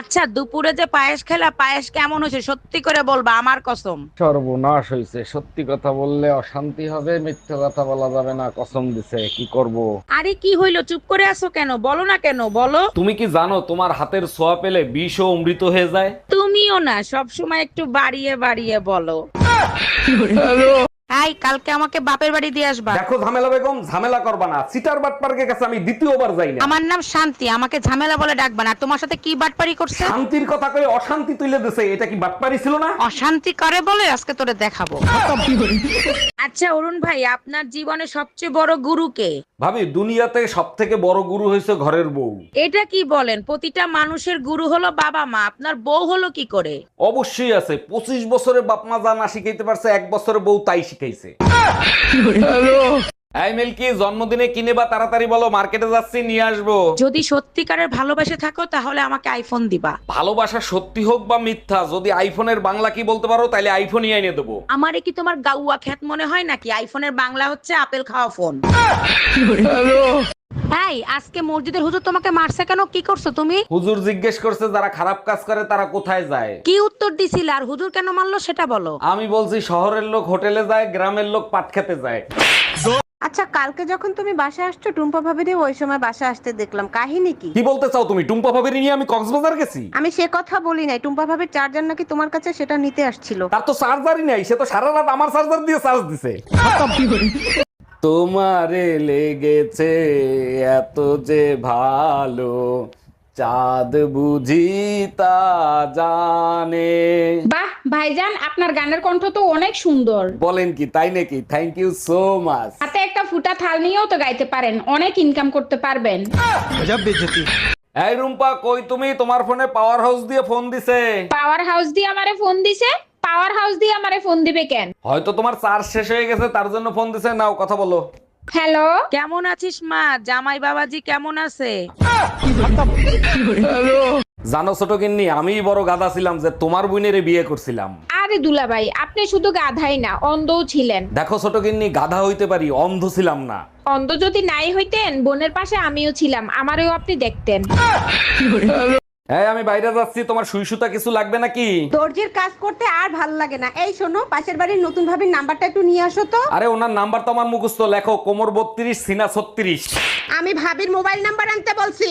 আচ্ছা দুপুরে যে পায়েস খেলা পায়েস কেমন হয়েছে? সত্যি করে বলবা আমার কসম। সর্বনাশ হয়েছে। সত্যি কথা বললে অশান্তি হবে মিথ্যে কথা বলা যাবে না কসম দিছে কি করব? আরে কি হইল? চুপ করে আছো কেন? বলো না কেন বলো। তুমি কি জানো তোমার হাতের ছোঁয়া পেলে বিষ ও অমৃত হয়ে যায়? তুমিও না সব সময় একটু বাড়িয়ে বাড়িয়ে বলো। হাই কালকে আমাকে বাপের বাড়ি দিয়ে আসবা। দেখো ঝামেলা বেগম ঝামেলা করবা না। সিটার বাট পার্কের কাছে আমি দ্বিতীয়বার যাই না। আমার নাম শান্তি আমাকে ঝামেলা বলে ডাকবা না। আর তোমার সাথে কি বাটপারি করছে? শান্তির কথা কই অশান্তি তুলে দিছে এটা কি বাটপারি ছিল না? অশান্তি করে বলে? আজকে তোরে দেখাবো। আচ্ছা অরুণ ভাই আপনার জীবনে সবচেয়ে বড় গুরু কে? ভাবি দুনিয়াতে সব থেকে বড় গুরু হয়েছে ঘরের বউ। এটা কি বলেন? প্রতিটা মানুষের গুরু হলো বাবা মা আপনার বউ হলো কি করে? অবশ্যই আছে। পঁচিশ বছরে বাপ মা যা না শিখাইতে পারছে এক বছরে বউ তাই শিখাইছে। এই মিল্কি জন্মদিনে কিনে বা তাড়াতাড়ি বলো মার্কেটে যাচ্ছি নিয়ে আসব। যদি সত্যিকারের ভালোবাসে থাকো তাহলে আমাকে আইফোন দিবা। ভালোবাসা সত্যি হোক বা মিথ্যা যদি আইফোনের বাংলা কি বলতে পারো তাহলে আইফোনই এনে দেবো। আমারে কি তোমার গাউয়া খ্যাত মনে হয় নাকি? আইফোনের বাংলা হচ্ছে আপেল খাওয়া ফোন আজকে মসজিদের হুজুর তোমাকে মারছে কেন? কি করছ তুমি? হুজুর জিজ্ঞেস করছে যারা খারাপ কাজ করে তারা কোথায় যায়? কি উত্তর দিছিল? আর হুজুর কেন মারলো সেটা বলো। আমি বলছি শহরের লোক হোটেলে যায় গ্রামের লোক পাট খেতে যায়। আচ্ছা কালকে যখন তুমি বাসায় আসছো টুম্পা ভাবিরে ওই সময় বাসায় আসতে দেখলাম। কাহিনী কি? কি বলতে চাও তুমি? টুম্পা ভাবির নিয়ে আমি কক্সবাজার গেছি? আমি সে কথা বলি নাই। টুম্পা ভাবির চার্জার নাকি তোমার কাছে সেটা নিতে আসছিল। তার তো চার্জারই নাই সে তো সারা রাত আমার চার্জার দিয়ে চার্জ দিছে। তোমারে লেগেছে এত যে ভালো চাঁদ বুঝি তা জানে। বাহ! ভাইজান আপনার গানের কণ্ঠ তো অনেক সুন্দর। বলেন কি তাই নাকি? থ্যাংক ইউ সো মাচ হাতে একটা ফুটা থাল নিয়েও তো গাইতে পারেন অনেক ইনকাম করতে পারবেন। এই রুম্পা কই তুমি? তোমার ফোনে পাওয়ার হাউস দিয়ে ফোন দিছে। পাওয়ার হাউস দিয়ে আমারে ফোন দিছে? পাওয়ার হাউস দিয়ে আমারে ফোন দিবে কেন? হয়তো তোমার চার্জ শেষ হয়ে গেছে তার জন্য ফোন দিছে। নাও কথা বলো। হ্যালো কেমন আছিস মা? জামাই বাবাজি কেমন আছে? জানো ছোট গিন্নি আমিই বড় গাদা ছিলাম যে তোমার বোনেরে বিয়ে করছিলাম। আরে দুলাভাই আপনি শুধু গাধাই না অন্ধও ছিলেন। দেখো ছোট গিন্নি গাধা হইতে পারি অন্ধ ছিলাম না। অন্ধ যদি নাই হইতেন বোনের পাশে আমিও ছিলাম আমারও আপনি দেখতেন। হ্যাঁ আমি বাইরে যাচ্ছি তোমার সুই সুতা কিছু লাগবে নাকি? দর্জির কাজ করতে আর ভালো লাগে না। এই শোনো পাশের বাড়ির নতুন ভাবির নাম্বারটা একটু নিয়ে আসো তো। আরে ওনার নাম্বার তো আমার মুখস্থ লেখো কোমর বত্রিশ সিনা ছত্রিশ। আমি ভাবির মোবাইল নাম্বার আনতে বলছি।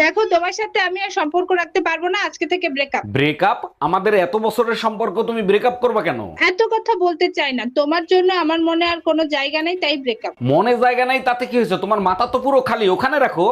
দেখো তোমার সাথে আমি আর সম্পর্ক রাখতে পারব না আজকে থেকে ব্রেকআপ ব্রেকআপ আমাদের এত বছরের সম্পর্ক তুমি ব্রেকআপ করবে কেন? এত কথা বলতে চাই না। তোমার জন্য আমার মনে আর কোনো জায়গা নেই তাই ব্রেকআপ মনে জায়গা নাই তাতে কি হয়েছে? তোমার মাথা তো পুরো খালি ওখানে রাখো।